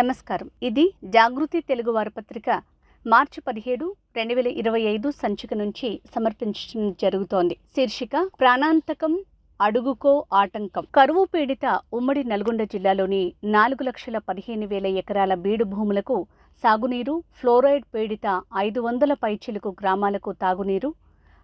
నమస్కారం. ఇది జాగృతి తెలుగు వారపత్రిక మార్చి పదిహేడు రెండు వేల ఇరవై ఐదు సంచిక నుంచి సమర్పించడం జరుగుతోంది. శీర్షిక ప్రాణాంతకం అడుగుకో ఆటంకం. కరువు పీడిత ఉమ్మడి నల్గొండ జిల్లాలోని నాలుగు లక్షల పదిహేను వేల ఎకరాల బీడు భూములకు సాగునీరు ఫ్లోరైడ్ పీడిత ఐదు వందల పైచిలుకు గ్రామాలకు తాగునీరు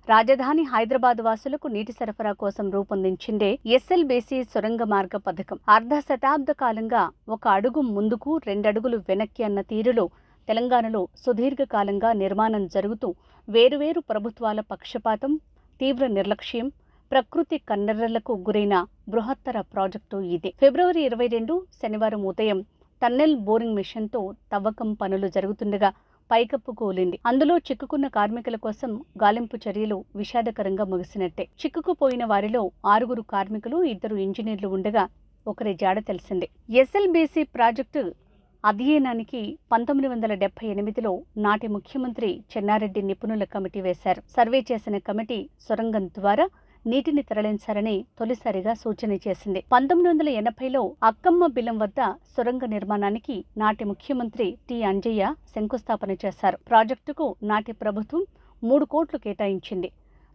రాజధాని హైదరాబాద్ వాసులకు నీటి సరఫరా కోసం రూపొందించిందే ఎస్ఎల్బీసీ సొరంగ మార్గ పథకం. అర్ధ శతాబ్ద కాలంగా ఒక అడుగు ముందుకు రెండడుగులు వెనక్కి అన్న తీరులో తెలంగాణలో సుదీర్ఘకాలంగా నిర్మాణం జరుగుతూ వేరువేరు ప్రభుత్వాల పక్షపాతం తీవ్ర నిర్లక్ష్యం ప్రకృతి కన్నెర్రలకు గురైన బృహత్తర ప్రాజెక్టు ఇదే. ఫిబ్రవరి ఇరవై రెండు శనివారం ఉదయం టన్నెల్ బోరింగ్ మిషన్తో తవ్వకం పనులు జరుగుతుండగా పైకప్పు కూలింది. అందులో చిక్కుకున్న కార్మికుల కోసం గాలింపు చర్యలు విషాదకరంగా ముగిసినట్టే. చిక్కుకుపోయిన వారిలో ఆరుగురు కార్మికులు ఇద్దరు ఇంజనీర్లు ఉండగా ఒకరి జాడ తెలిసింది. ఎస్ఎల్బీసీ ప్రాజెక్టు అధ్యయనానికి పంతొమ్మిది వందల డెబ్బై ఎనిమిదిలో నాటి ముఖ్యమంత్రి చెన్నారెడ్డి నిపుణుల కమిటీ వేశారు. సర్వే చేసిన కమిటీ సొరంగం ద్వారా నీటిని తరలించాలని తొలిసారిగా సూచన చేసింది. పంతొమ్మిది వందల ఎనభైలో అక్కమ్మ బిలం వద్ద సొరంగ నిర్మాణానికి నాటి ముఖ్యమంత్రి టి. అంజయ్య శంకుస్థాపన చేశారు. ప్రాజెక్టుకు నాటి ప్రభుత్వం మూడు కోట్లు కేటాయించింది.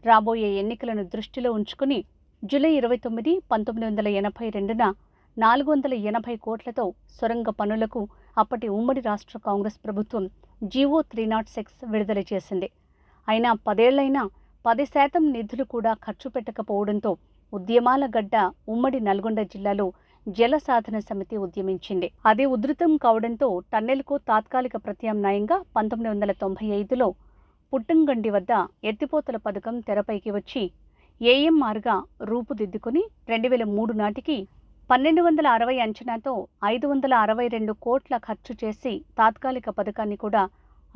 రాబోయే ఎన్నికలను దృష్టిలో ఉంచుకుని జూలై ఇరవై తొమ్మిది పంతొమ్మిది వందల ఎనభై రెండున నాలుగు వందల ఎనభై కోట్లతో సొరంగ పనులకు అప్పటి ఉమ్మడి రాష్ట్ర కాంగ్రెస్ ప్రభుత్వం జీవో త్రీ నాట్ సిక్స్ విడుదల చేసింది. అయినా పదేళ్ళైనా పది శాతం నిధులు కూడా ఖర్చు పెట్టకపోవడంతో ఉద్యమాల గడ్డ ఉమ్మడి నల్గొండ జిల్లాలో జల సాధన సమితి ఉద్యమించింది. అది ఉధృతం కావడంతో టన్నెల్కు తాత్కాలిక ప్రత్యామ్నాయంగా పంతొమ్మిది వందల తొంభై ఐదులో పుట్టంగండి వద్ద ఎత్తిపోతల పథకం తెరపైకి వచ్చి ఏఎంఆర్గా రూపుదిద్దుకుని రెండు వేల మూడు నాటికి పన్నెండు వందల అరవై అంచనాతో ఐదు వందల అరవై రెండు కోట్ల ఖర్చు చేసి తాత్కాలిక పథకాన్ని కూడా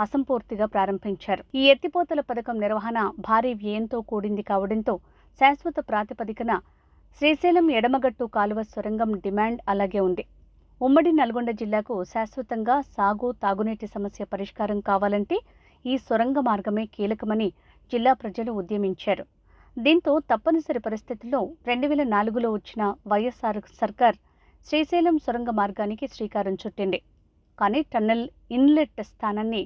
అసంపూర్తిగా ప్రారంభించారు. ఈ ఎత్తిపోతల పథకం నిర్వహణ భారీ వ్యయంతో కూడింది కావడంతో శాశ్వత ప్రాతిపదికన శ్రీశైలం ఎడమగట్టు కాలువ సొరంగం డిమాండ్ అలాగే ఉంది. ఉమ్మడి నల్గొండ జిల్లాకు శాశ్వతంగా సాగు తాగునీటి సమస్య పరిష్కారం కావాలంటే ఈ సొరంగ మార్గమే కీలకమని జిల్లా ప్రజలు ఉద్యమించారు. దీంతో తప్పనిసరి పరిస్థితుల్లో రెండు వేల నాలుగులో వచ్చిన వైఎస్ఆర్ సర్కార్ శ్రీశైలం సొరంగ మార్గానికి శ్రీకారం చుట్టింది. కానీ టన్నెల్ ఇన్లెట్ స్థానాన్ని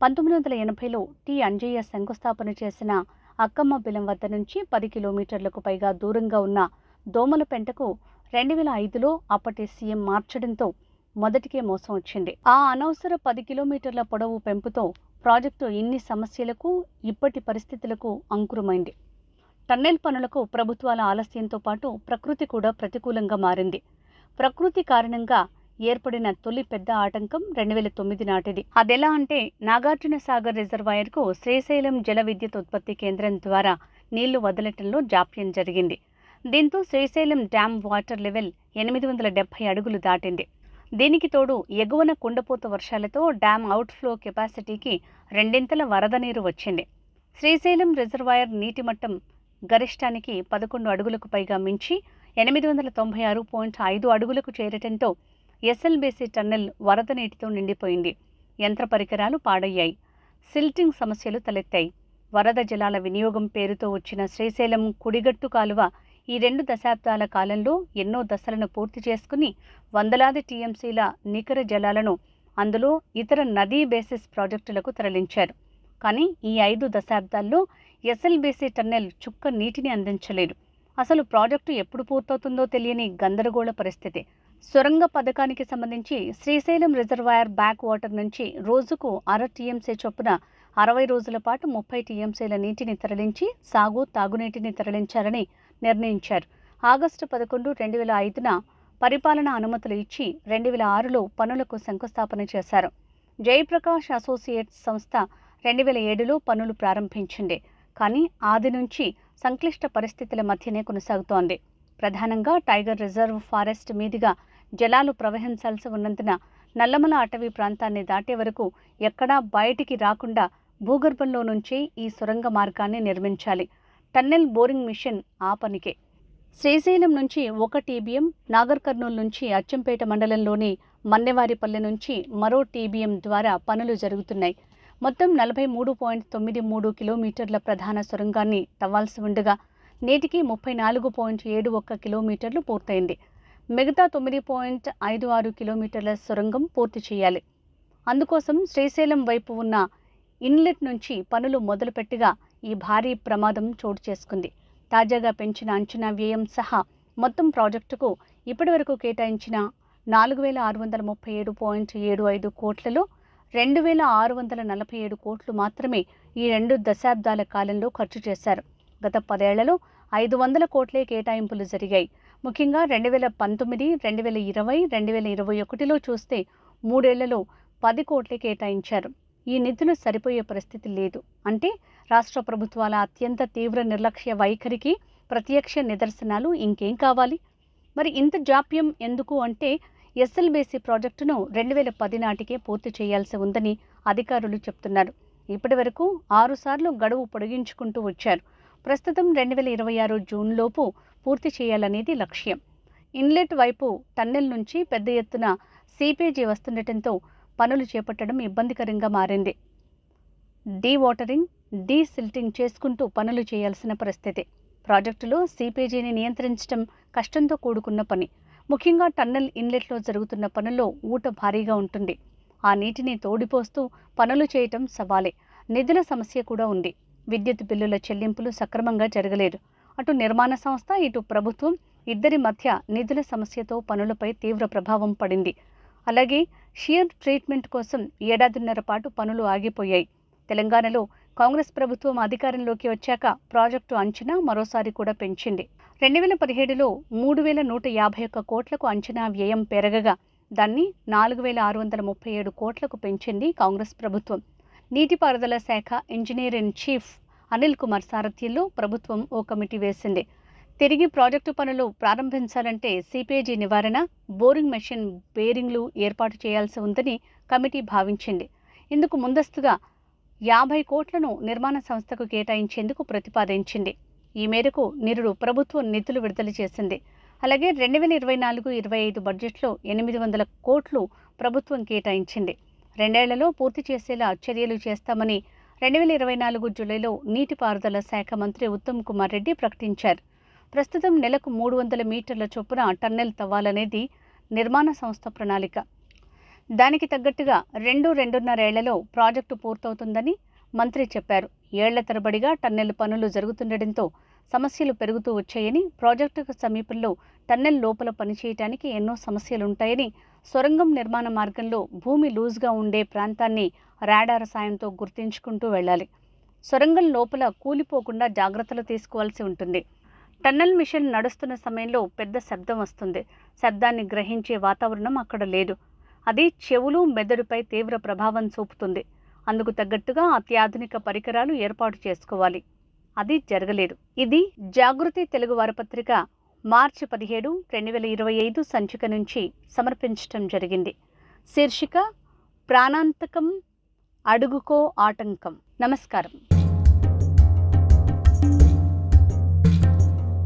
పంతొమ్మిది వందల ఎనభైలో టి. అంజయ్య శంకుస్థాపన చేసిన అక్కమ్మ బిలం వద్ద నుంచి పది కిలోమీటర్లకు పైగా దూరంగా ఉన్న దోమలపెంటకు రెండు వేల ఐదులో అప్పటి సీఎం మార్చడంతో మొదటికే మోసం వచ్చింది. ఆ అనవసర పది కిలోమీటర్ల పొడవు పెంపుతో ప్రాజెక్టు ఇన్ని సమస్యలకు ఇప్పటి పరిస్థితులకు అంకురమైంది. టన్నెల్ పనులకు ప్రభుత్వాల ఆలస్యంతో పాటు ప్రకృతి కూడా ప్రతికూలంగా మారింది. ప్రకృతి కారణంగా ఏర్పడిన తొలి పెద్ద ఆటంకం రెండు వేల తొమ్మిది నాటిది. అదెలా అంటే నాగార్జున సాగర్ రిజర్వాయర్కు శ్రీశైలం జల విద్యుత్ ఉత్పత్తి కేంద్రం ద్వారా నీళ్ళు వదలటంలో జాప్యం జరిగింది. దీంతో శ్రీశైలం డ్యామ్ వాటర్ లెవెల్ ఎనిమిది వందల డెబ్బై అడుగులు దాటింది. దీనికి తోడు ఎగువన కుండపోత వర్షాలతో డ్యామ్ అవుట్ఫ్లో కెపాసిటీకి రెండింతల వరద నీరు వచ్చింది. శ్రీశైలం రిజర్వాయర్ నీటి మట్టం గరిష్టానికి పదకొండు అడుగులకు పైగా మించి ఎనిమిది వందల తొంభై ఆరు పాయింట్ ఐదు అడుగులకు చేరటంతో ఎస్ఎల్బీసీ టన్నెల్ వరద నీటితో నిండిపోయింది. యంత్ర పరికరాలు పాడయ్యాయి. సిల్టింగ్ సమస్యలు తలెత్తాయి. వరద జలాల వినియోగం పేరుతో వచ్చిన శ్రీశైలం కుడిగట్టు కాలువ ఈ రెండు దశాబ్దాల కాలంలో ఎన్నో దశలను పూర్తి చేసుకుని వందలాది టీఎంసీల నికర జలాలను అందులో ఇతర నదీ బేసిస్ ప్రాజెక్టులకు తరలించారు. కానీ ఈ ఐదు దశాబ్దాల్లో ఎస్ఎల్బీసీ టన్నెల్ చుక్క నీటిని అందించలేదు. అసలు ప్రాజెక్టు ఎప్పుడు పూర్తవుతుందో తెలియని గందరగోళ పరిస్థితి. సొరంగ పథకానికి సంబంధించి శ్రీశైలం రిజర్వాయర్ బ్యాక్ వాటర్ నుంచి రోజుకు అర టీఎంసీ చొప్పున అరవై రోజుల పాటు ముప్పై టీఎంసీల నీటిని తరలించి సాగు తాగునీటిని తరలించాలని నిర్ణయించారు. ఆగస్టు పదకొండు రెండు వేల ఐదున పరిపాలన అనుమతులు ఇచ్చి రెండు వేల ఆరులో పనులకు శంకుస్థాపన చేశారు. జయప్రకాష్ అసోసియేట్స్ సంస్థ రెండు వేల ఏడులో పనులు ప్రారంభించింది. కానీ ఆది నుంచి సంక్లిష్ట పరిస్థితుల మధ్యనే కొనసాగుతోంది. ప్రధానంగా టైగర్ రిజర్వ్ ఫారెస్ట్ మీదుగా జలాలు ప్రవహించాల్సి ఉన్నందున నల్లమల అటవీ ప్రాంతాన్ని దాటే వరకు ఎక్కడా బయటికి రాకుండా భూగర్భంలో నుంచే ఈ సొరంగ మార్గాన్ని నిర్మించాలి. టన్నెల్ బోరింగ్ మిషన్ ఆ పనికే. శ్రీశైలం నుంచి ఒక టీబీఎం నాగర్ కర్నూలు నుంచి అచ్చంపేట మండలంలోని మన్నెవారిపల్లె నుంచి మరో టీబీఎం ద్వారా పనులు జరుగుతున్నాయి. మొత్తం నలభై మూడు పాయింట్ తొమ్మిది మూడు కిలోమీటర్ల ప్రధాన సొరంగాన్ని తవ్వాల్సి ఉండగా నేటికి ముప్పై నాలుగు పాయింట్ ఏడు ఒక్క కిలోమీటర్లు పూర్తయింది. మిగతా తొమ్మిది పాయింట్ ఐదు ఆరు కిలోమీటర్ల సొరంగం పూర్తి చేయాలి. అందుకోసం శ్రీశైలం వైపు ఉన్న ఇన్లెట్ నుంచి పనులు మొదలుపెట్టగా ఈ భారీ ప్రమాదం చోటు చేసుకుంది. తాజాగా పెంచిన అంచనా వ్యయం సహా మొత్తం ప్రాజెక్టుకు ఇప్పటివరకు కేటాయించిన నాలుగు వేల ఆరు వందల ముప్పై ఏడు పాయింట్ ఏడు ఐదు కోట్లలో రెండు వేల ఆరు వందల నలభై ఏడు కోట్లు మాత్రమే ఈ రెండు దశాబ్దాల కాలంలో ఖర్చు చేశారు. గత పదేళ్ళలో ఐదు వందల కోట్లే కేటాయింపులు జరిగాయి. ముఖ్యంగా రెండు వేల పంతొమ్మిది రెండు వేల ఇరవై రెండు వేల ఇరవై ఒకటిలో చూస్తే మూడేళ్ళలో పది కోట్లు కేటాయించారు. ఈ నిధులు సరిపోయే పరిస్థితి లేదు. అంటే రాష్ట్ర ప్రభుత్వాల అత్యంత తీవ్ర నిర్లక్ష్య వైఖరికి ప్రత్యక్ష నిదర్శనాలు ఇంకేం కావాలి? మరి ఇంత జాప్యం ఎందుకు అంటే ఎస్ఎల్బీసీ ప్రాజెక్టును రెండు వేల పది నాటికే పూర్తి చేయాల్సి ఉందని అధికారులు చెప్తున్నారు. ఇప్పటి వరకు ఆరుసార్లు గడువు పొడిగించుకుంటూ వచ్చారు. ప్రస్తుతం రెండు వేల ఇరవై ఆరు జూన్లోపు పూర్తి చేయాలనేది లక్ష్యం. ఇన్లెట్ వైపు టన్నెల్ నుంచి పెద్ద ఎత్తున సీపీజీ వస్తుండటంతో పనులు చేపట్టడం ఇబ్బందికరంగా మారింది. డీ వాటరింగ్ డీ సిల్టింగ్ చేసుకుంటూ పనులు చేయాల్సిన పరిస్థితి. ప్రాజెక్టులో సీపీజీని నియంత్రించడం కష్టంతో కూడుకున్న పని. ముఖ్యంగా టన్నెల్ ఇన్లెట్లో జరుగుతున్న పనుల్లో ఊట భారీగా ఉంటుంది. ఆ నీటిని తోడిపోస్తూ పనులు చేయటం సవాలే. నిధుల సమస్య కూడా ఉంది. విద్యుత్ బిల్లుల చెల్లింపులు సక్రమంగా జరగలేదు. అటు నిర్మాణ సంస్థ ఇటు ప్రభుత్వం ఇద్దరి మధ్య నిధుల సమస్యతో పనులపై తీవ్ర ప్రభావం పడింది. అలాగే షియర్ ట్రీట్మెంట్ కోసం ఏడాదిన్నర పాటు పనులు ఆగిపోయాయి. తెలంగాణలో కాంగ్రెస్ ప్రభుత్వం అధికారంలోకి వచ్చాక ప్రాజెక్టు అంచనా మరోసారి కూడా పెంచింది. రెండు వేల పదిహేడులో మూడు వేల నూట యాభై ఒక్క కోట్లకు అంచనా వ్యయం పెరగగా దాన్ని నాలుగు వేల ఆరు వందల ముప్పై ఏడు కోట్లకు పెంచింది కాంగ్రెస్ ప్రభుత్వం. నీటిపారుదల శాఖ engineer in chief Anil Kumar సారథ్యంలో ప్రభుత్వం ఓ కమిటీ వేసింది. తిరిగి ప్రాజెక్టు పనులు ప్రారంభించాలంటే సిపిఐజీ నివారణ బోరింగ్ మెషిన్ బేరింగ్లు ఏర్పాటు చేయాల్సి ఉందని కమిటీ భావించింది. ఇందుకు ముందస్తుగా యాభై కోట్లను నిర్మాణ సంస్థకు కేటాయించేందుకు ప్రతిపాదించింది. ఈ మేరకు నిరుడు ప్రభుత్వం నిధులు విడుదల చేసింది. అలాగే రెండు వేల ఇరవై నాలుగు ఇరవై ఐదు బడ్జెట్లో ఎనిమిది వందల కోట్లు ప్రభుత్వం కేటాయించింది. రెండేళ్ళలో పూర్తి చేసేలా చర్యలు చేస్తామని రెండు వేల ఇరవై నాలుగు జూలైలో నీటిపారుదల శాఖ మంత్రి ఉత్తమ్ కుమార్ రెడ్డి ప్రకటించారు. ప్రస్తుతం నెలకు మూడు వందల మీటర్ల చొప్పున టన్నెల్ తవ్వాలనేది నిర్మాణ సంస్థ ప్రణాళిక. దానికి తగ్గట్టుగా రెండు రెండున్నరేళ్ళలో ప్రాజెక్టు పూర్తవుతుందని మంత్రి చెప్పారు. ఏళ్ళ తరబడిగా టన్నెల్ పనులు జరుగుతుండటంతో సమస్యలు పెరుగుతూ వచ్చాయని ప్రాజెక్టుకు సమీపంలో టన్నెల్ లోపల పనిచేయటానికి ఎన్నో సమస్యలుంటాయని సొరంగం నిర్మాణ మార్గంలో భూమి లూజ్గా ఉండే ప్రాంతాన్ని రాడార్ సాయంతో గుర్తించుకుంటూ వెళ్ళాలి. సొరంగం లోపల కూలిపోకుండా జాగ్రత్తలు తీసుకోవాల్సి ఉంటుంది. టన్నెల్ మిషన్ నడుస్తున్న సమయంలో పెద్ద శబ్దం వస్తుంది. శబ్దాన్ని గ్రహించే వాతావరణం అక్కడ లేదు. అది చెవులు మెదడుపై తీవ్ర ప్రభావం చూపుతుంది. అందుకు తగ్గట్టుగా అత్యాధునిక పరికరాలు ఏర్పాటు చేసుకోవాలి. అది జరగలేదు. ఇది జాగృతి తెలుగు వారపత్రిక మార్చి పదిహేడు రెండు వేల ఇరవై ఐదు సంచిక నుంచి సమర్పించటం జరిగింది. శీర్షిక ప్రాణాంతకం అడుగుకో ఆటంకం. నమస్కారం.